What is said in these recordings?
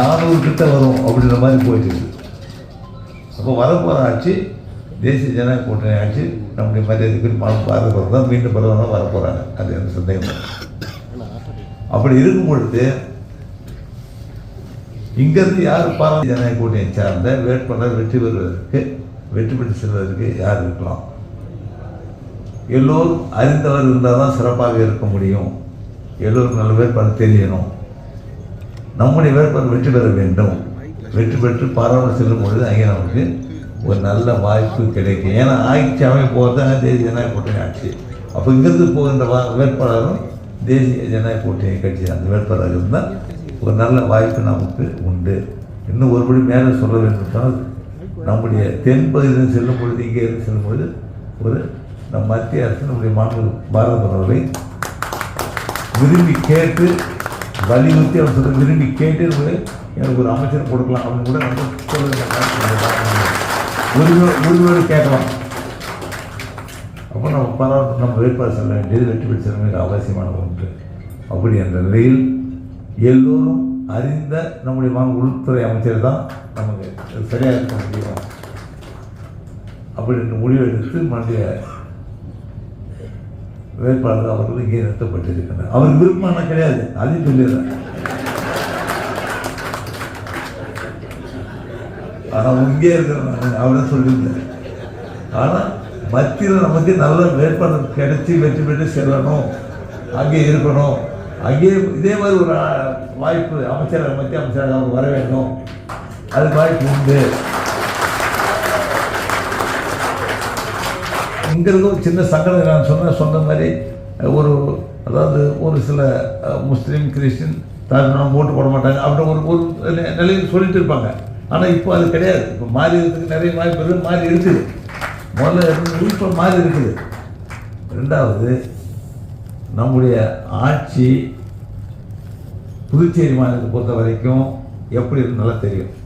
கிட்ட வரும் அப்படின்ற மாதிரி போயிட்டு அப்போ வரப்போகிற ஆட்சி தேசிய ஜனநாயக கூட்டணி ஆட்சி நம்முடைய மரியாதைக்கு மனம் பாதுகாப்பு தான் மீண்டும் பிரதமர் வரப்போகிறாங்க அது எந்த சந்தேகம் இல்லை. அப்படி இருக்கும் பொழுது இங்கேருந்து யார் பாரதிய ஜனநாயக கூட்டணியை சார்ந்த வேட்பாளர் வெற்றி பெறுவதற்கு வெற்றி பெற்று செல்வதற்கு யார் இருக்கலாம்? எல்லோரும் அறிந்தவர் இருந்தால் தான் சிறப்பாக இருக்க முடியும். எல்லோரும் நல்ல பேர் பல தெரியணும் நம்முடைய வேட்பாளர் வெற்றி பெற வேண்டும். வெற்றி பெற்று பாராளுமன்ற செல்லும் பொழுது அங்கே நமக்கு ஒரு நல்ல வாய்ப்பு கிடைக்கும். ஏன்னா ஆட்சி அமைப்பு போகிறது தேசிய ஜனநாயக கூட்டணி ஆட்சி. அப்போ இங்கிருந்து போகின்ற வா- வேட்பாளரும் தேசிய ஜனநாயக கூட்டணி கட்சி அந்த வேட்பாளர் இருந்தால் ஒரு நல்ல வாய்ப்பு நமக்கு உண்டு. இன்னும் ஒருபடி மேலே சொல்ல வேண்டும் நம்முடைய தென்பகுதியில் செல்லும் பொழுது இங்கே இருந்து செல்லும் பொழுது ஒரு நம் மத்திய அரசு நம்முடைய மாநில பாரத பிரதமரை விரும்பி கேட்டு வலியுறுத்தி அவர் சொல்ல விரும்பி கேட்டு எனக்கு ஒரு அமைச்சர் கொடுக்கலாம் அப்படின்னு கூட நம்ம ஒரு உரிமை கேட்கலாம். அப்போ நம்ம பரவாயில்ல நம்ம வேட்பாளர் செல்ல வேண்டியது வெற்றி பெற்று செல்ல அவசியமான ஒன்று. அப்படி என்ற நிலையில் எல்லோரும் அறிந்த நம்முடைய மாநில உள்துறை அமைச்சர் தான் நமக்கு சரியாக இருக்க முடியும். அப்படி என்று முடிவு எடுத்து மத்திய வேட்பாளர் அவர்கள் இங்கே நிறுத்தப்பட்டிருக்கின்றனர். அவர் விருப்பமான கிடையாது. அதையும் சொல்லிடுறேன். ஆனால் இங்கே இருக்கிறாங்க அவர் சொல்லியிருந்தேன். ஆனால் மத்தியில் நமக்கு நல்ல வேட்பாளர் கிடைச்சி வெற்றி பெற்று செல்லணும். அங்கே இருக்கணும். அங்கே இதே மாதிரி ஒரு வாய்ப்பு அமைச்சராக மத்திய அமைச்சராக அவர் வர வேண்டும் அது வாய்ப்பு உண்டு. இங்கிறது ஒரு சின்ன சங்கடம் நான் சொன்ன சொன்ன மாதிரி ஒரு அதாவது ஒரு சில முஸ்லீம் கிறிஸ்டின் தாழ்ந்தவங்க ஓட்டு போட மாட்டாங்க. அப்படி ஒரு ஒரு நிலையில் சொல்லிட்டு இருப்பாங்க. ஆனால் இப்போ அது கிடையாது. இப்போ மாறி இருக்கிறதுக்கு நிறைய வாய்ப்பு இருக்குது மாறி இருக்குது. முதல்ல இருந்தது இப்போ மாறி இருக்குது. ரெண்டாவது நம்முடைய ஆட்சி புதுச்சேரி மாநிலத்தை பொறுத்த வரைக்கும் எப்படி இருக்குன்னு நல்லா தெரியும்.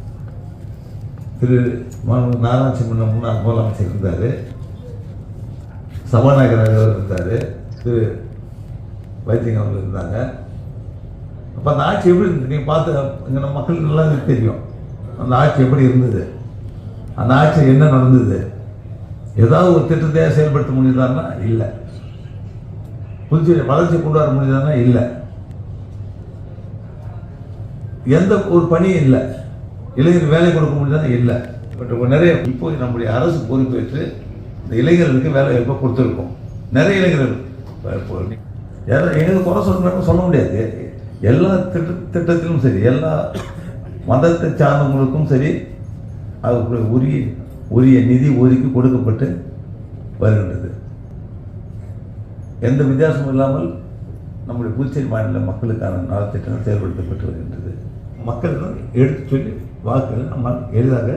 திரு ம- நாராயண முன்ன முன்னாள் முதலமைச்சர் இருந்தார். சபாநாயகர் இருந்தார். திரு வைத்தியங்க அவர்கள் இருந்தாங்க. அப்போ அந்த ஆட்சி எப்படி இருந்தது? நீங்கள் பார்த்து இங்கே நம்ம மக்களுக்கு நல்லா தெரியும். அந்த ஆட்சி எப்படி இருந்தது? அந்த ஆட்சி என்ன நடந்தது? ஏதாவது ஒரு திட்டத்தையாக செயல்படுத்த முடியுதான்னா இல்லை. புதுச்சேரி வளர்ச்சி கொண்டு வர முடியுதானா இல்லை. எந்த ஒரு பணியும் இல்லை. இளைஞர் வேலை கொடுக்க முடியுதானா இல்லை. பட் நிறைய இப்போ நம்முடைய அரசு பொறுப்பேற்று இந்த இளைஞர்களுக்கு வேலை வாய்ப்பை கொடுத்துருக்கோம்? நிறைய இளைஞர்கள் எங்களுக்கு குறை சொல்லணும்னு சொல்ல முடியாது. எல்லா திட்ட திட்டத்திலும் சரி எல்லா மதத்தை சார்ந்தவங்களுக்கும் சரி அதுக்கு உரிய உரிய நிதி ஒதுக்கி கொடுக்கப்பட்டு வருகின்றது. எந்த வித்தியாசமும் இல்லாமல் நம்முடைய புதுச்சேரி மாநில மக்களுக்கான நலத்திட்டங்கள் செயல்படுத்தப்பட்டு வருகின்றது. மக்களிடம் எடுத்து சொல்லி வாக்குகள் நம்ம எளிதாக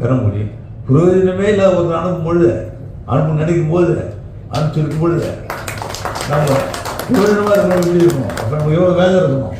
பெற முடியும். பிரயோஜனமே இல்லாத ஒரு அனுப்பும் பொழுது அனுப்பு நினைக்கும் போது அனுப்பிச்சிருக்கும் பொழுது நம்ம இருக்கணும் எப்படி இருக்கணும் அப்போ நம்ம எவ்வளோ வேலை இருக்கணும்?